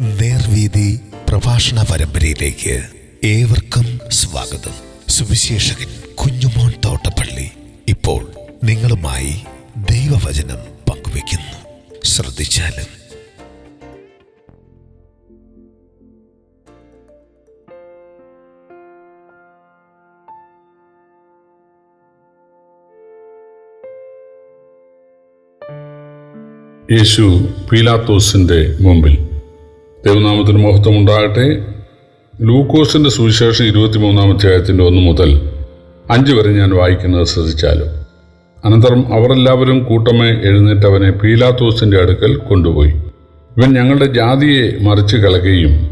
നേർവീതി പ്രഭാഷണ പരമ്പരയിലേക്ക് ഏവർക്കും സ്വാഗതം. സുവിശേഷകൻ കുഞ്ഞുമോൻ തോട്ടപ്പള്ളി ഇപ്പോൾ നിങ്ങളുമായി ദൈവവചനം പങ്കുവയ്ക്കുന്നു. ശ്രദ്ധിച്ചാലും. യേശു പീലാത്തോസിന്റെ മുമ്പിൽ. ദൈവനാമത്തിന് മഹത്വം ഉണ്ടാകട്ടെ ലൂക്കോസിന്റെ സുവിശേഷം ഇരുപത്തിമൂന്നാം അധ്യായത്തിന്റെ ഒന്ന് മുതൽ അഞ്ച് വരെ ഞാൻ വായിക്കുന്നത് ശ്രദ്ധിച്ചാലും. അനന്തരം അവരെല്ലാവരും കൂട്ടമേ എഴുന്നേറ്റവനെ പീലാത്തോസിന്റെ അടുക്കൽ കൊണ്ടുപോയി. ഇവൻ ഞങ്ങളുടെ ജാതിയെ മറിച്ച് കളകയും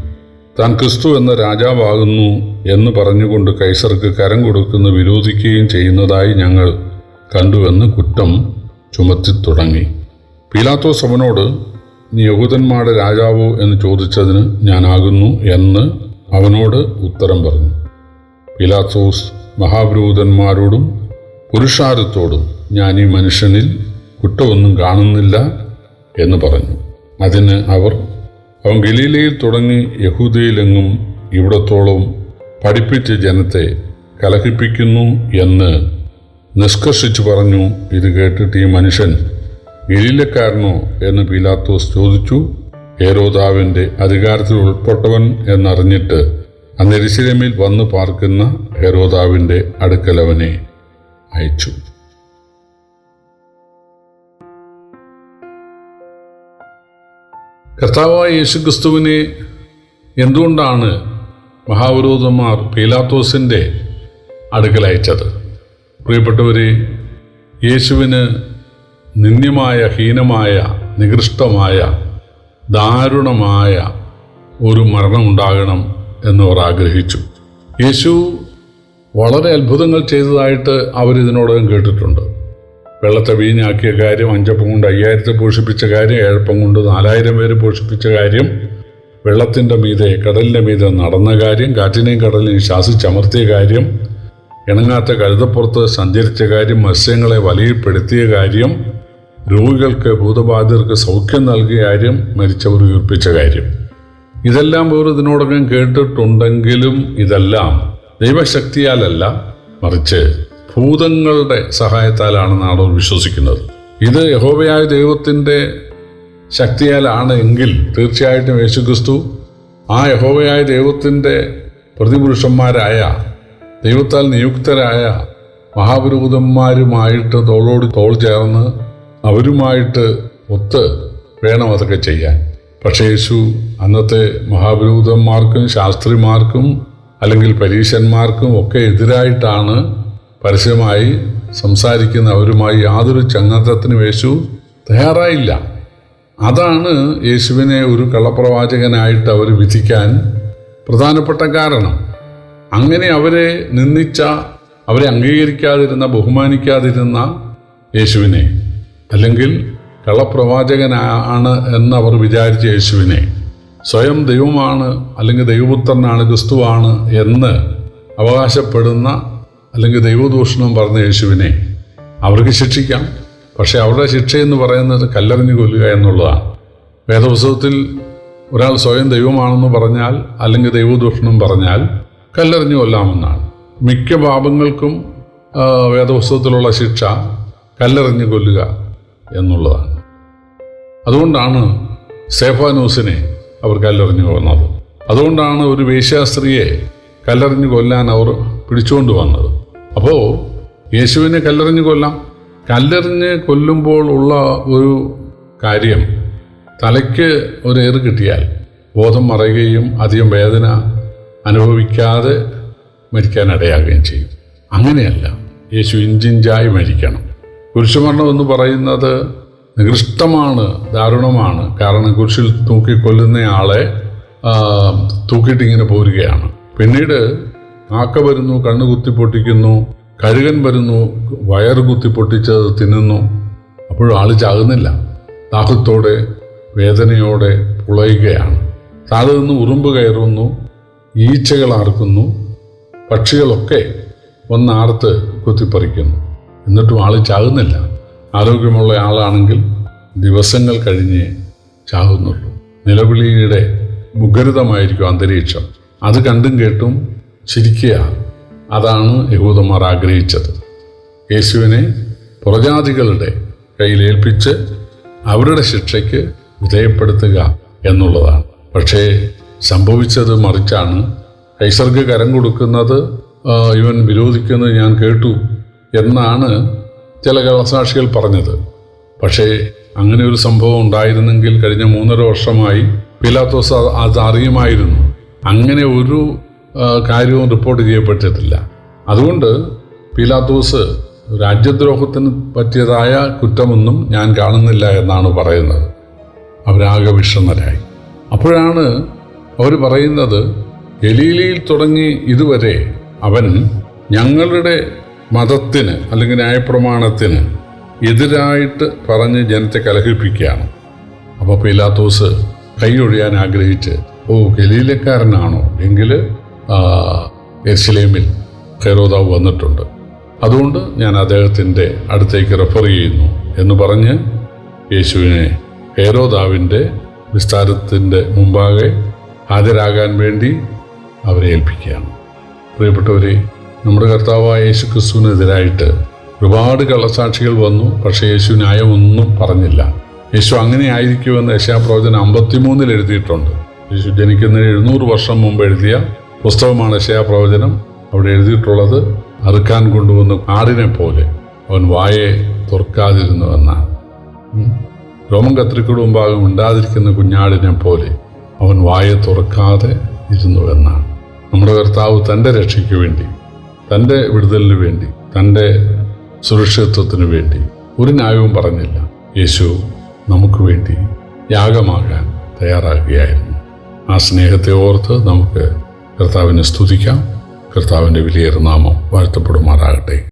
താൻ ക്രിസ്തു എന്ന രാജാവാകുന്നു എന്ന് പറഞ്ഞുകൊണ്ട് കൈസർക്ക് കരം കൊടുക്കുന്ന വിരോധിക്കുകയും ചെയ്യുന്നതായി ഞങ്ങൾ കണ്ടുവെന്ന് കുറ്റം ചുമത്തി തുടങ്ങി. പീലാത്തോസ് അവനോട് നീ രാജാവോ എന്ന് ചോദിച്ചതിന് ഞാനാകുന്നു എന്ന് അവനോട് ഉത്തരം പറഞ്ഞു. പിലാത്തോസ് മഹാപുരോഹിതന്മാരോടും പുരുഷാരത്തോടും ഞാൻ ഈ മനുഷ്യനിൽ കുറ്റമൊന്നും കാണുന്നില്ല എന്ന് പറഞ്ഞു. അതിന് അവർ അവൻ ഗലീലയിൽ തുടങ്ങി യഹൂദയിലെങ്ങും ഇവിടത്തോളം പഠിപ്പിച്ച് ജനത്തെ കലഹിപ്പിക്കുന്നു എന്ന് നിഷ്കർഷിച്ചു പറഞ്ഞു. ഇത് കേട്ടിട്ട് ഈ മനുഷ്യൻ ഗലീലക്കാരനോ എന്ന് പീലാത്തോസ് ചോദിച്ചു. ഹേരോദാവിന്റെ അധികാരത്തിൽ ഉൾപ്പെട്ടവൻ എന്നറിഞ്ഞിട്ട് അന്ന് എരിശിലമിൽ വന്നു പാർക്കുന്ന ഹെരോദാവിന്റെ അടുക്കലവനെ അയച്ചു. കർത്താവായ യേശുക്രിസ്തുവിനെ എന്തുകൊണ്ടാണ് മഹാവിരോധന്മാർ പീലാത്തോസിന്റെ അടുക്കലയച്ചത് പ്രിയപ്പെട്ടവരെ യേശുവിന് നിന്ദ്യമായ ഹീനമായ നികൃഷ്ടമായ ദാരുണമായ ഒരു മരണം ഉണ്ടാകണം എന്നവർ ആഗ്രഹിച്ചു. യേശു വളരെ അത്ഭുതങ്ങൾ ചെയ്തതായിട്ട് അവരിതിനോടകം കേട്ടിട്ടുണ്ട്. വെള്ളത്തെ വീഞ്ഞാക്കിയ കാര്യം അഞ്ചപ്പം കൊണ്ട് അയ്യായിരത്തെ പോഷിപ്പിച്ച കാര്യം ഏഴപ്പം കൊണ്ട് നാലായിരം പേര് പോഷിപ്പിച്ച കാര്യം വെള്ളത്തിന്റെ മീതെ കടലിന്റെ മീതെ നടന്ന കാര്യം കാറ്റിനെയും കടലിനെയും ശാസിച്ചമർത്തിയ കാര്യം ഇണങ്ങാത്ത കഴുതപ്പുറത്ത് സഞ്ചരിച്ച കാര്യം മത്സ്യങ്ങളെ വലയിൽപ്പെടുത്തിയ കാര്യം രോഗികൾക്ക് ഭൂതബാധിതർക്ക് സൗഖ്യം നൽകിയ കാര്യം മരിച്ചവർ ഉയർപ്പിച്ച കാര്യം. ഇതെല്ലാം വേറെ ഇതിനോടകം കേട്ടിട്ടുണ്ടെങ്കിലും ഇതെല്ലാം ദൈവശക്തിയാലല്ല മറിച്ച് ഭൂതങ്ങളുടെ സഹായത്താലാണെന്നാണ് അവർ വിശ്വസിക്കുന്നത്. ഇത് യഹോബയായ ദൈവത്തിന്റെ ശക്തിയാലാണ് എങ്കിൽ തീർച്ചയായിട്ടും യേശുക്രിസ്തു ആ യഹോവയായ ദൈവത്തിന്റെ പ്രതിപുരുഷന്മാരായ ദൈവത്താൽ നിയുക്തരായ മഹാപുരോഹിതന്മാരുമായിട്ട് തോളോട് തോൾ ചേർന്ന് അവരുമായിട്ട് ഒത്ത് വേണം അതൊക്കെ ചെയ്യാൻ. പക്ഷേ യേശു അന്നത്തെ മഹാപുരോഹിതന്മാർക്കും ശാസ്ത്രിമാർക്കും അല്ലെങ്കിൽ പരീശന്മാർക്കും ഒക്കെ എതിരായിട്ടാണ് പരസ്യമായി സംസാരിക്കുന്ന അവരുമായി യാതൊരു ചങ്ങാത്തത്തിനും യേശു തയ്യാറായില്ല. അതാണ് യേശുവിനെ ഒരു കള്ളപ്രവാചകനായിട്ട് അവർ വിധിക്കാൻ പ്രധാനപ്പെട്ട കാരണം. അങ്ങനെ അവരെ നിന്ദിച്ച അവരെ അംഗീകരിക്കാതിരുന്ന ബഹുമാനിക്കാതിരുന്ന യേശുവിനെ അല്ലെങ്കിൽ കള്ളപ്രവാചകനാണ് അവർ വിചാരിച്ച യേശുവിനെ. സ്വയം ദൈവമാണ് അല്ലെങ്കിൽ ദൈവപുത്രനാണ് ക്രിസ്തുവാണ് എന്ന് അവകാശപ്പെടുന്ന അല്ലെങ്കിൽ ദൈവദൂഷണം പറഞ്ഞ യേശുവിനെ അവർക്ക് ശിക്ഷിക്കാം. പക്ഷേ അവരുടെ ശിക്ഷ എന്ന് പറയുന്നത് കല്ലെറിഞ്ഞു കൊല്ലുക എന്നുള്ളതാണ്. വേദപുസ്തകത്തിൽ ഒരാൾ സ്വയം ദൈവമാണെന്ന് പറഞ്ഞാൽ അല്ലെങ്കിൽ ദൈവദൂഷണം പറഞ്ഞാൽ കല്ലെറിഞ്ഞു കൊല്ലാമെന്നാണ്. മിക്ക പാപങ്ങൾക്കും വേദപുസ്തകത്തിലുള്ള ശിക്ഷ കല്ലെറിഞ്ഞു കൊല്ലുക. എന്നുള്ളതാണ്. അതുകൊണ്ടാണ് സേഫാനൂസിനെ അവർ കല്ലെറിഞ്ഞു കൊന്നത്. അതുകൊണ്ടാണ് ഒരു വേശ്യാസ്ത്രീയെ കല്ലെറിഞ്ഞു കൊല്ലാൻ അവർ പിടിച്ചുകൊണ്ട് വന്നത്. അപ്പോൾ യേശുവിനെ കല്ലെറിഞ്ഞു കൊല്ലാം. കല്ലെറിഞ്ഞ് കൊല്ലുമ്പോൾ ഉള്ള ഒരു കാര്യം തലയ്ക്ക് ഒരു ഏറ് കിട്ടിയാൽ ബോധം മറയുകയും അധികം വേദന അനുഭവിക്കാതെ മരിക്കാനിടയാകുകയും ചെയ്യും. അങ്ങനെയല്ല യേശു ഇഞ്ചിഞ്ചായി മരിക്കണം. കുരിശുമരണം എന്ന് പറയുന്നത് നികൃഷ്ടമാണ് ദാരുണമാണ്. കാരണം കുരിശിൽ തൂക്കി കൊല്ലുന്നയാളെ തൂക്കിയിട്ട് ഇങ്ങനെ പോരുകയാണ്. പിന്നീട് ആക്ക വരുന്നു കണ്ണ് കുത്തിപ്പൊട്ടിക്കുന്നു കഴുകൻ വരുന്നു വയറ് കുത്തിപ്പൊട്ടിച്ചത് തിന്നുന്നു. അപ്പോഴും ആൾ ചാകുന്നില്ല. ദാഹത്തോടെ വേദനയോടെ പുളയുകയാണ്. താഴെ നിന്ന് ഉറുമ്പ് കയറുന്നു ഈച്ചകൾ ആർക്കുന്നു പക്ഷികളൊക്കെ ഒന്നാർത്ത് കുത്തിപ്പറിക്കുന്നു. എന്നിട്ടും ആൾ ചാകുന്നില്ല. ആരോഗ്യമുള്ള ആളാണെങ്കിൽ ദിവസങ്ങൾ കഴിഞ്ഞ് ചാകുന്നുള്ളൂ. നിലവിളിയുടെ മുഖരിതമായിരിക്കും അന്തരീക്ഷം. അത് കണ്ടും കേട്ടും ചിരിക്കുക. അതാണ് യഹൂദന്മാർ ആഗ്രഹിച്ചത്. യേശുവിനെ പുറജാതികളുടെ കയ്യിലേൽപ്പിച്ച് അവരുടെ ശിക്ഷയ്ക്ക് വിധേയപ്പെടുത്തുക എന്നുള്ളതാണ്. പക്ഷേ സംഭവിച്ചത് മറിച്ചാണ്. കൈസർക്ക് കരം കൊടുക്കുന്നത് ഇവൻ വിരോധിക്കുന്നത് ഞാൻ കേട്ടു. എന്നാണ് ചില കള്ളസാക്ഷികൾ പറഞ്ഞത്. പക്ഷേ അങ്ങനെ ഒരു സംഭവം ഉണ്ടായിരുന്നെങ്കിൽ കഴിഞ്ഞ മൂന്നര വർഷമായി പിലാത്തോസ് അത് അത് അറിയുമായിരുന്നു. അങ്ങനെ ഒരു കാര്യവും റിപ്പോർട്ട് ചെയ്യപ്പെട്ടിട്ടില്ല. അതുകൊണ്ട് പിലാത്തോസ് രാജ്യദ്രോഹത്തിന് പറ്റിയതായ കുറ്റമൊന്നും ഞാൻ കാണുന്നില്ല എന്നാണ് പറയുന്നത്. അവരാകെ വിഷമരായി. അപ്പോഴാണ് അവർ പറയുന്നത് ഗലീലയിൽ തുടങ്ങി ഇതുവരെ അവൻ ഞങ്ങളുടെ മതത്തിന് അല്ലെങ്കിൽ ന്യായപ്രമാണത്തിന് എതിരായിട്ട് പറഞ്ഞ് ജനത്തെ കലഹിപ്പിക്കുകയാണ്. അപ്പോൾ പിലാത്തോസ് കൈയൊഴിയാൻ ആഗ്രഹിച്ച് ഓ ഗലീലക്കാരനാണോ? എങ്കിൽ എർശിലേമിൽ ഹെരോദാവ് വന്നിട്ടുണ്ട്. അതുകൊണ്ട് ഞാൻ അദ്ദേഹത്തിന്റെ അടുത്തേക്ക് റെഫർ ചെയ്യുന്നു എന്ന് പറഞ്ഞ് യേശുവിനെ ഹേരോദാവിന്റെ വിസ്താരത്തിന്റെ മുമ്പാകെ ഹാജരാകാൻ വേണ്ടി അവരെ ഏൽപ്പിക്കുകയാണ്. പ്രിയപ്പെട്ടവരെ നമ്മുടെ കർത്താവായ യേശു ക്രിസ്തുവിനെതിരായിട്ട് ഒരുപാട് കള്ളസാക്ഷികൾ വന്നു പക്ഷേ യേശു ന്യായമൊന്നും പറഞ്ഞില്ല. യേശു അങ്ങനെ ആയിരിക്കുമെന്ന് യശാപ്രവചനം അമ്പത്തിമൂന്നിൽ എഴുതിയിട്ടുണ്ട്. യേശു ജനിക്കുന്നതിന് എഴുന്നൂറ് വർഷം മുമ്പ് എഴുതിയ പുസ്തകമാണ് യശയാപ്രവചനം അവിടെ എഴുതിയിട്ടുള്ളത് അറുക്കാൻ കൊണ്ടുവന്ന് ആടിനെ പോലെ അവൻ വായെ തുറക്കാതിരുന്നുവെന്നാണ്. രോമം കത്രിക്കോട് മുമ്പാകും ഉണ്ടാതിരിക്കുന്ന കുഞ്ഞാടിനെ പോലെ അവൻ വായെ തുറക്കാതെ ഇരുന്നുവെന്നാണ്. നമ്മുടെ കർത്താവ് തന്റെ രക്ഷയ്ക്ക് വേണ്ടി തന്റെ വിടുതലിന് വേണ്ടി തന്റെ സുരക്ഷിതത്വത്തിന് വേണ്ടി ഒരു ന്യായവും പറഞ്ഞില്ല. യേശു നമുക്ക് വേണ്ടി യാഗമാകാൻ തയ്യാറാകുകയായിരുന്നു. ആ സ്നേഹത്തെ ഓർത്ത് നമുക്ക് കർത്താവിനെ സ്തുതിക്കാം. കർത്താവിന്റെ വലിയൊരു നാമം വാഴ്ത്തപ്പെടുമാറാകട്ടെ.